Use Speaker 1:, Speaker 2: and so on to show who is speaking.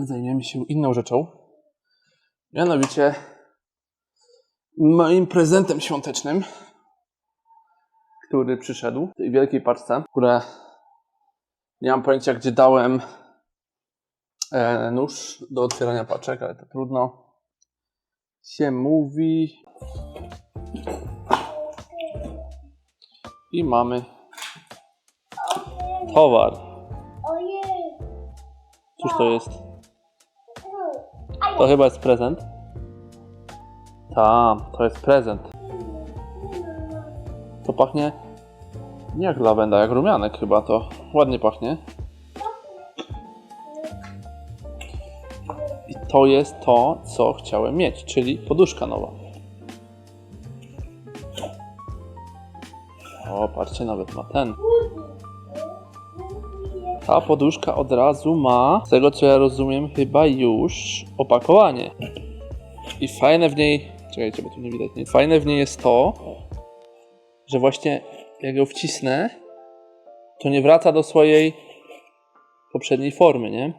Speaker 1: my zajmiemy się inną rzeczą. Mianowicie moim prezentem świątecznym, który przyszedł w tej wielkiej paczce, które nie mam pojęcia, gdzie dałem e, nóż do otwierania paczek, ale to trudno. Się mówi. I mamy towar. Cóż to jest? To chyba jest prezent. Ta, to jest prezent. To pachnie nie jak lawenda, jak rumianek chyba to. Ładnie pachnie. I to jest to, co chciałem mieć, czyli poduszka nowa. O, patrzcie, nawet ma ten. Ta poduszka od razu ma, z tego co ja rozumiem, chyba już opakowanie. I fajne w niej, czekajcie, bo tu nie widać nic. Fajne w niej jest to, że właśnie jak ją wcisnę, to nie wraca do swojej poprzedniej formy, nie?